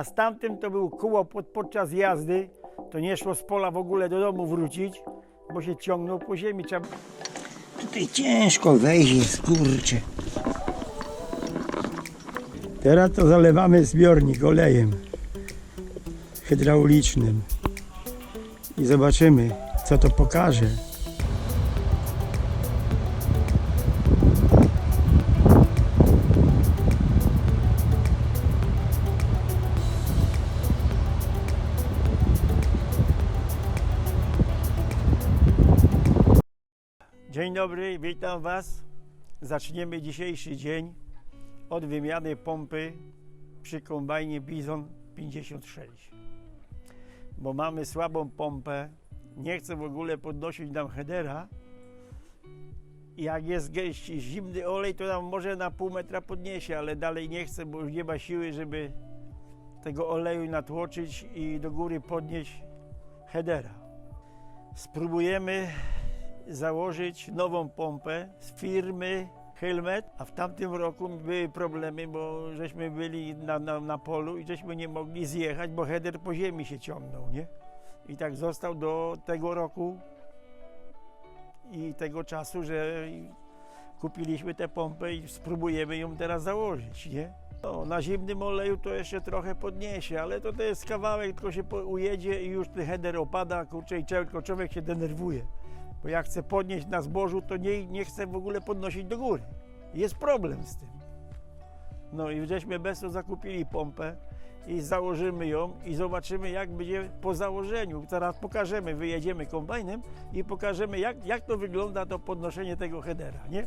A z tamtym to był kłopot podczas jazdy. To nie szło z pola w ogóle do domu wrócić, bo się ciągnął po ziemi. Trzeba Tutaj ciężko wejść jest, kurczę. Teraz to zalewamy zbiornik olejem hydraulicznym i zobaczymy, co to pokaże. Dzień dobry, witam Was. Zaczniemy dzisiejszy dzień od wymiany pompy przy kombajnie Bizon 56. Bo mamy słabą pompę, nie chce w ogóle podnosić nam headera. Jak jest gęś, zimny olej, to nam może na pół metra podniesie, ale dalej nie chce, bo już nie ma siły, żeby tego oleju natłoczyć i do góry podnieść headera. Spróbujemy założyć nową pompę z firmy Helmet, a w tamtym roku były problemy, bo żeśmy byli na, na, na polu i żeśmy nie mogli zjechać, bo header po ziemi się ciągnął, nie? I tak został do tego roku i tego czasu, że kupiliśmy tę pompę i spróbujemy ją teraz założyć, nie? No, na zimnym oleju to jeszcze trochę podniesie, ale to, to jest kawałek, tylko się ujedzie i już ten header opada, kurczę, i człowiek się denerwuje. Bo jak chce podnieść na zbożu, to nie, nie chce w ogóle podnosić do góry. Jest problem z tym. No i żeśmy bez to zakupili pompę i założymy ją i zobaczymy jak będzie po założeniu. Zaraz pokażemy, wyjedziemy kombajnem i pokażemy jak, jak to wygląda to podnoszenie tego headera, nie?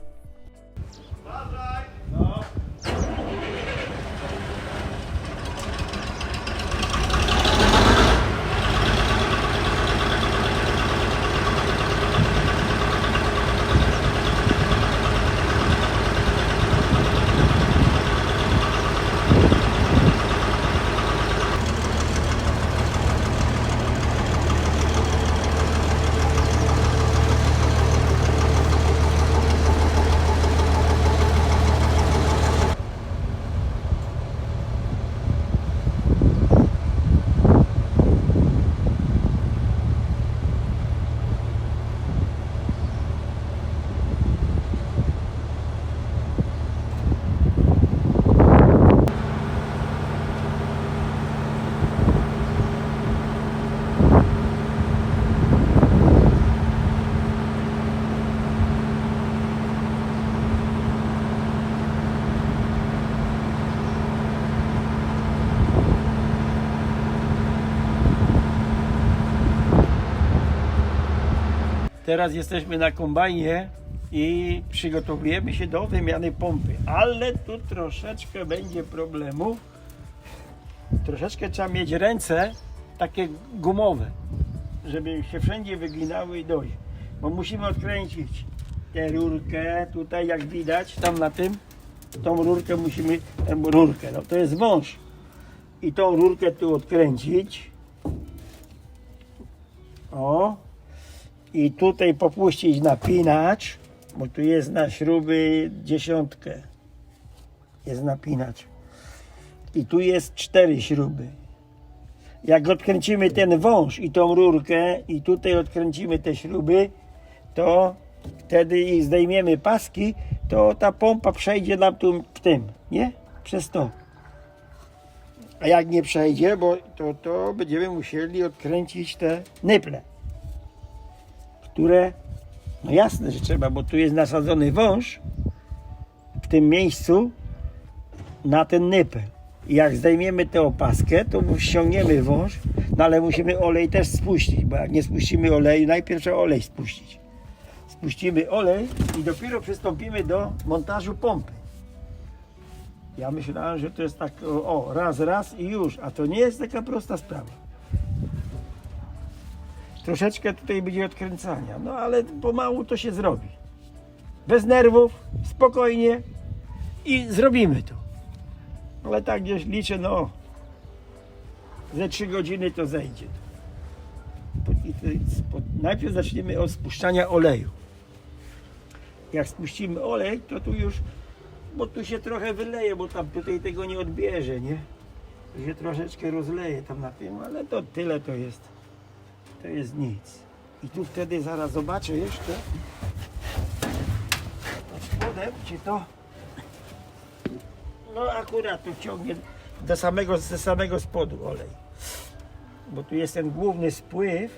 Teraz jesteśmy na kombajnie i przygotowujemy się do wymiany pompy, ale tu troszeczkę będzie problemu. Troszeczkę trzeba mieć ręce takie gumowe, żeby się wszędzie wyginały i dojść. Bo musimy odkręcić tę rurkę, tutaj jak widać, tam na tym, tą rurkę musimy, tę rurkę, no to jest wąż. I tą rurkę tu odkręcić. O, i tutaj popuścić napinacz, bo tu jest na śruby dziesiątkę. Jest napinacz. I tu jest cztery śruby. Jak odkręcimy ten wąż i tą rurkę i tutaj odkręcimy te śruby, to wtedy i zdejmiemy paski, to ta pompa przejdzie nam tu w tym, nie? Przez to. A jak nie przejdzie, bo to, to będziemy musieli odkręcić te nyple które, no jasne, że trzeba, bo tu jest nasadzony wąż w tym miejscu na ten nypel. I jak zdejmiemy tę opaskę, to ściągniemy wąż, no ale musimy olej też spuścić, bo jak nie spuścimy oleju, najpierw trzeba olej spuścić. Spuścimy olej i dopiero przystąpimy do montażu pompy. Ja myślałem, że to jest tak, o, raz, raz i już, a to nie jest taka prosta sprawa troszeczkę tutaj będzie odkręcania, no ale pomału to się zrobi. Bez nerwów, spokojnie i zrobimy to. Ale tak gdzieś liczę, no ze 3 godziny to zejdzie. Najpierw zaczniemy od spuszczania oleju. Jak spuścimy olej, to tu już, bo tu się trochę wyleje, bo tam tutaj tego nie odbierze, nie? To się troszeczkę rozleje tam na tym, ale to tyle to jest. To jest nic. I tu wtedy zaraz zobaczę jeszcze pod spodem, czy to no akurat to ciągnie do samego, ze samego spodu olej. Bo tu jest ten główny spływ.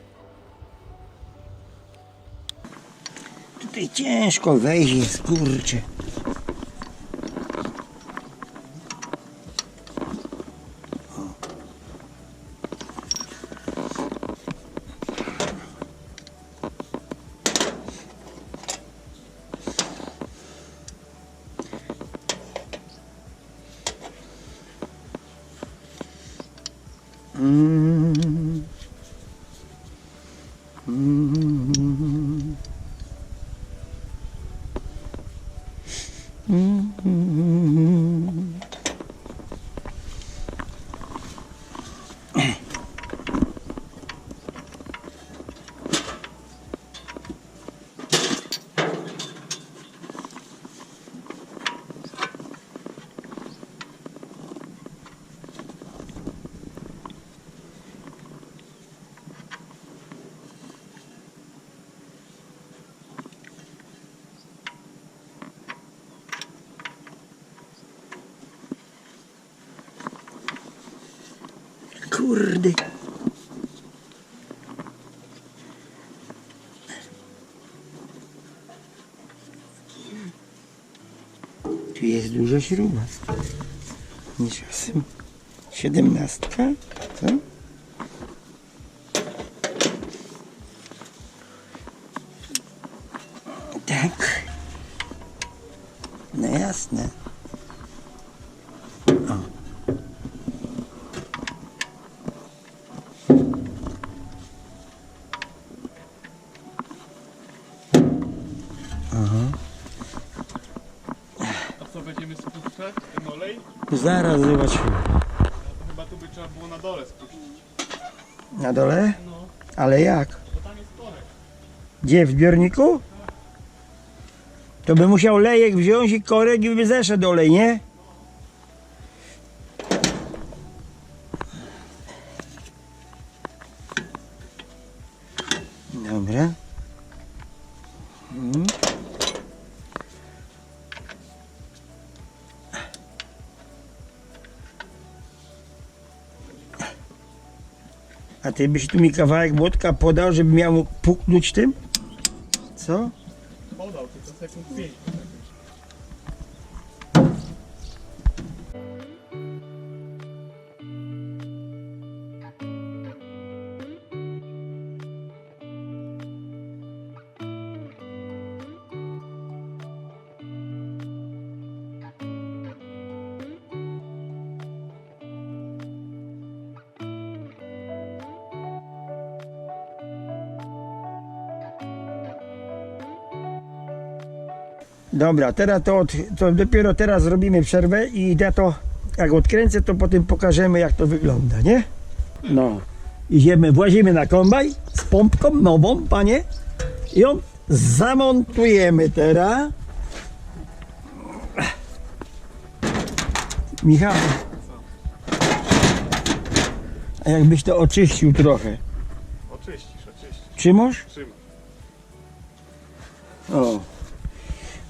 Tutaj ciężko wejść kurczę. Kurde. Tu jest duża śruba. Niż osiem. Siedemnastka. Co? A co będziemy spuszczać? Ten olej? Zaraz zobaczymy. Chyba tu by trzeba było na dole spuścić. Na dole? No, Ale jak? bo tam jest korek. Gdzie, w zbiorniku? To by musiał lejek wziąć i korek i by zeszedł olej, nie? A ty byś tu mi kawałek młotka podał, żeby miał puknąć tym? Co? Podał, tylko sekund 5. Dobra, teraz to, od, to dopiero teraz zrobimy przerwę i ja to jak odkręcę, to potem pokażemy jak to wygląda, nie? No. Idziemy, włazimy na kombaj z pompką nową, panie. I ją zamontujemy teraz. Michał. A jakbyś to oczyścił trochę. Oczyścisz, oczyścisz. Trzymasz? Trzyma. O.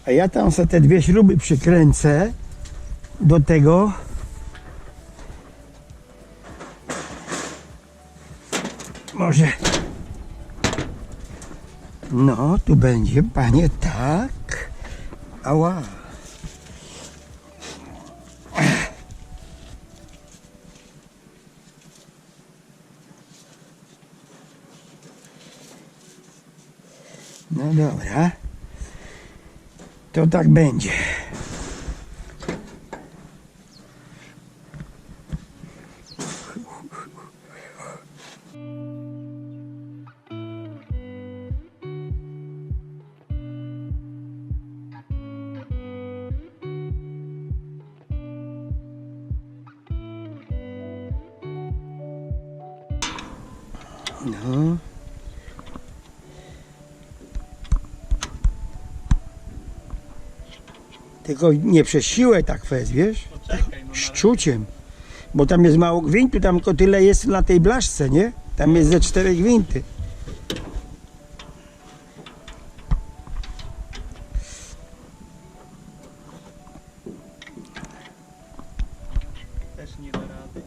A ja tam sobie te dwie śruby przykręcę do tego. Może. No, tu będzie, panie, tak. Ała. No dobra. To tak będzie. Tylko nie przez siłę tak fez, wiesz? No czekaj, no. Bo tam jest mało gwintu, tam tylko tyle jest na tej blaszce, nie? Tam jest ze cztery gwinty. Też nie da rady.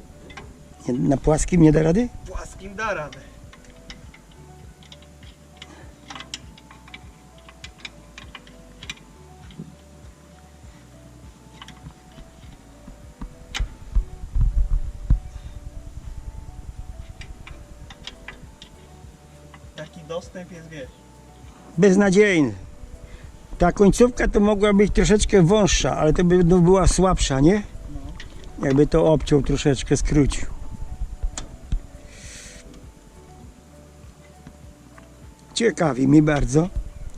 Nie- Na płaskim nie da rady? Płaskim da radę. Dostęp jest, wiesz. Beznadziejny. Ta końcówka to mogła być troszeczkę wąższa, ale to by no, była słabsza, nie? Jakby to obciął troszeczkę, skrócił. Ciekawi mi bardzo.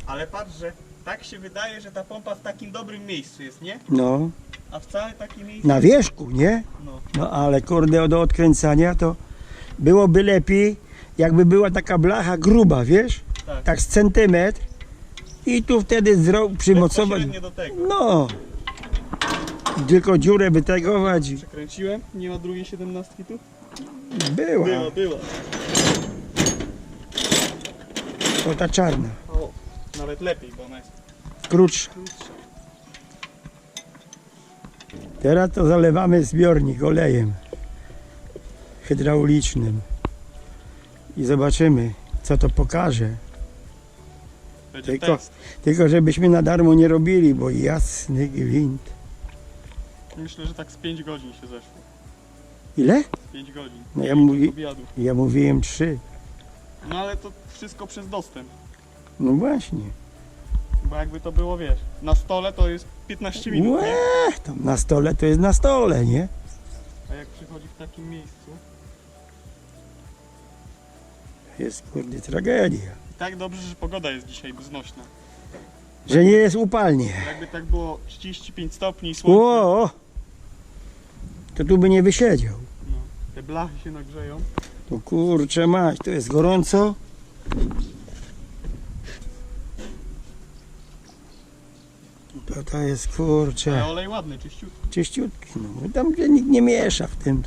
Ale patrz, że tak się wydaje, że ta pompa w takim dobrym miejscu jest, nie? No, A wcale takie miejsce... na wierzchu, nie? No. No ale kurde, do odkręcania to byłoby lepiej, jakby była taka blacha gruba, wiesz? Tak. Tak z centymetr i tu wtedy przymocować. Do tego. No, tylko dziurę wytegować. Przekręciłem? Nie ma drugiej siedemnastki tu? Była, Była, była. to ta czarna, O, nawet lepiej, bo ona jest krótsza. krótsza. Teraz to zalewamy zbiornik olejem hydraulicznym i zobaczymy, co to pokaże. Będzie Tylko- tekst. Tylko żebyśmy na darmo nie robili, bo jasny gwint. Myślę, że tak z 5 godzin się zeszło. Ile? 5 godzin. No ja mówi-. Ja mówiłem trzy. No ale to wszystko przez dostęp. No właśnie. Bo jakby to było, wiesz, na stole to jest 15 minut, Łe, nie? tam na stole to jest na stole, nie? A jak przychodzi w takim miejscu, Jest kurde tragedia. tak dobrze, że pogoda jest dzisiaj znośna. Że nie jest upalnie. Jakby tak było 35 stopni i słońce, O! To tu by nie wysiedział. no, te blachy się nagrzeją. To kurczę mać, to jest gorąco. To to jest Ale kurczę olej ładny, czyściutki. czyściutki. No, bo tam gdzie nikt nie miesza w tym.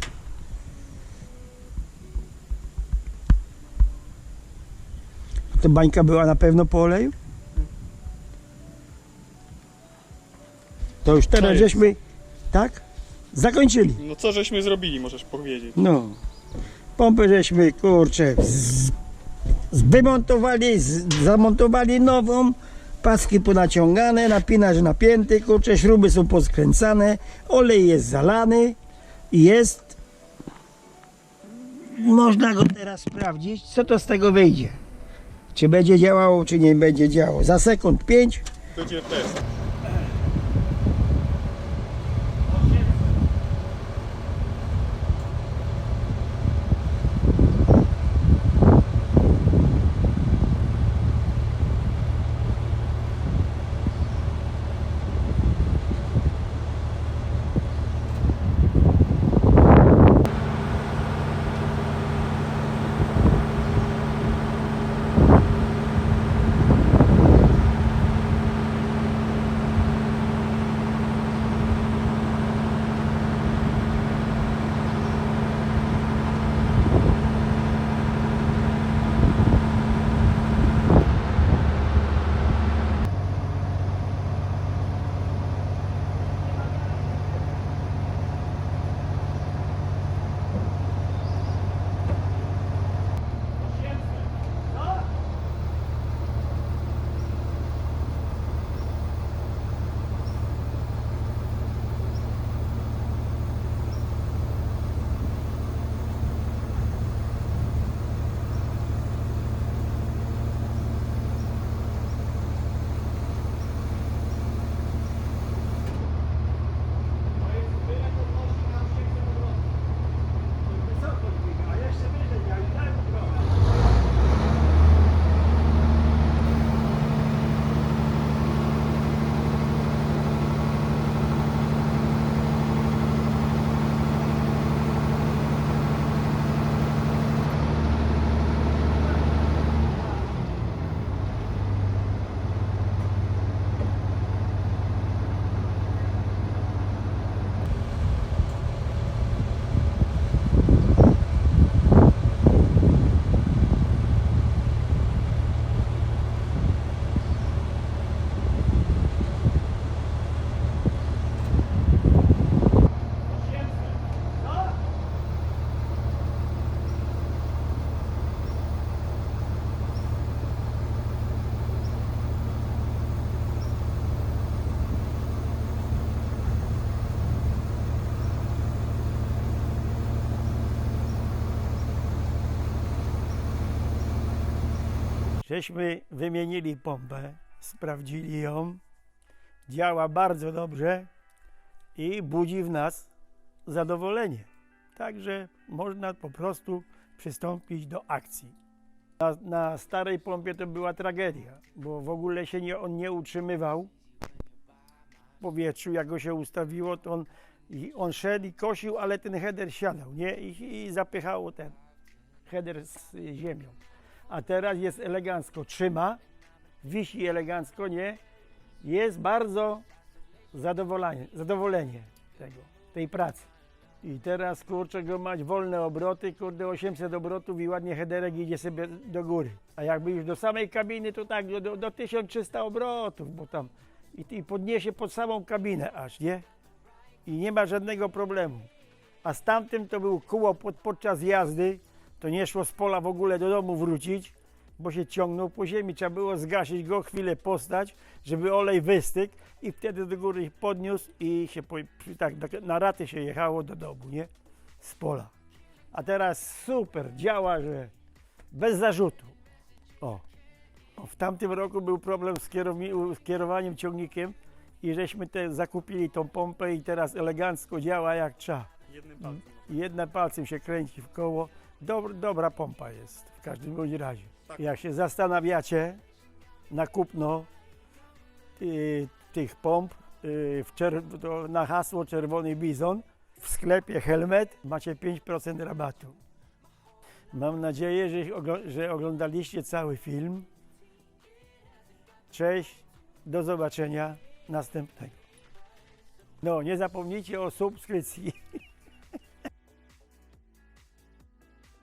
To bańka była na pewno po oleju? To już teraz jest? żeśmy, tak? Zakończyli. No co żeśmy zrobili, możesz powiedzieć. No. Pompę żeśmy, kurczę, z, z wymontowali, z, zamontowali nową, paski ponaciągane, napinacz napięty, kurczę, śruby są poskręcane, olej jest zalany i jest... Można go teraz sprawdzić, co to z tego wyjdzie. Czy będzie działało, czy nie będzie działało. Za sekund 5 Będzie test. Żeśmy wymienili pompę, sprawdzili ją, działa bardzo dobrze i budzi w nas zadowolenie. Także można po prostu przystąpić do akcji. Na, na starej pompie to była tragedia, bo w ogóle się nie, on nie utrzymywał w powietrzu. Jak go się ustawiło, to on, on szedł i kosił, ale ten header siadał nie? I, i zapychało ten header z ziemią. A teraz jest elegancko, trzyma, wisi elegancko, nie? Jest bardzo zadowolenie, zadowolenie tego, tej pracy. I teraz kurczę go mać wolne obroty, kurde 800 obrotów i ładnie headerek idzie sobie do góry. A jakby już do samej kabiny to tak do, do, do 1300 obrotów, bo tam i, i podniesie pod samą kabinę aż, nie? I nie ma żadnego problemu. A z tamtym to był pod, podczas jazdy, to nie szło z pola w ogóle do domu wrócić, bo się ciągnął po ziemi. Trzeba było zgasić go, chwilę postać, żeby olej wystygł i wtedy do góry podniósł i się po, tak na raty się jechało do domu, nie? Z pola. A teraz super, działa, że bez zarzutu. O. o w tamtym roku był problem z, z kierowaniem ciągnikiem i żeśmy te zakupili tą pompę i teraz elegancko działa jak trzeba. Jednym palcem. Jednym palcem się kręci w koło. Dob, dobra pompa jest w każdym bądź razie. Tak. Jak się zastanawiacie na kupno y, tych pomp y, na hasło Czerwony Bizon w sklepie Helmet macie 5% rabatu. Mam nadzieję, że, ogl- że oglądaliście cały film. Cześć, do zobaczenia następnego. No, nie zapomnijcie o subskrypcji.